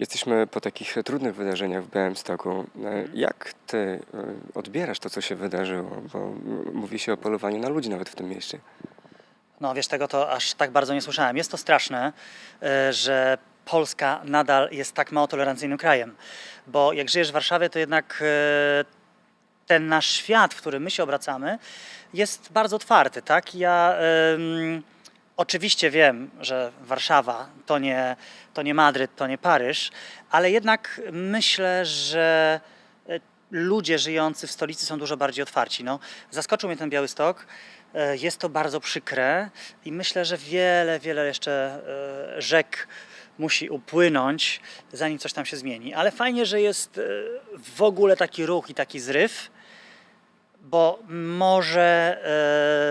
Jesteśmy po takich trudnych wydarzeniach w Białymstoku. E, Jak ty e, odbierasz to, co się wydarzyło? Bo mówi się o polowaniu na ludzi nawet w tym mieście. No wiesz, tego to aż tak bardzo nie słyszałem. Jest to straszne, e, że Polska nadal jest tak mało tolerancyjnym krajem. Bo jak żyjesz w Warszawie, to jednak ten nasz świat, w którym my się obracamy, jest bardzo otwarty, tak? Ja em, oczywiście wiem, że Warszawa to nie, to nie Madryt, to nie Paryż, ale jednak myślę, że e, ludzie żyjący w stolicy są dużo bardziej otwarci. No, zaskoczył mnie ten Białystok. E, Jest to bardzo przykre i myślę, że wiele, wiele jeszcze e, rzek musi upłynąć, zanim coś tam się zmieni. Ale fajnie, że jest w ogóle taki ruch i taki zryw, bo może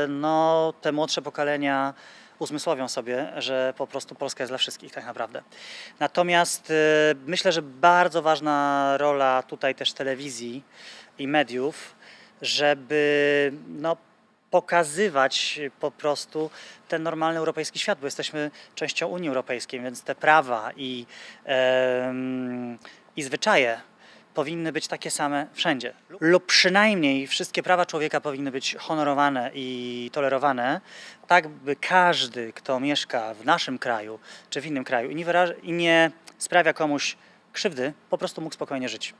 no, te młodsze pokolenia uzmysłowią sobie, że po prostu Polska jest dla wszystkich tak naprawdę. Natomiast e, myślę, że bardzo ważna rola tutaj też telewizji i mediów, żeby no, pokazywać po prostu ten normalny europejski świat, bo jesteśmy częścią Unii Europejskiej, więc te prawa i, i zwyczaje powinny być takie same wszędzie. Lub przynajmniej wszystkie prawa człowieka powinny być honorowane i tolerowane, tak by każdy, kto mieszka w naszym kraju czy w innym kraju i nie, wyraża, i nie sprawia komuś krzywdy, po prostu mógł spokojnie żyć.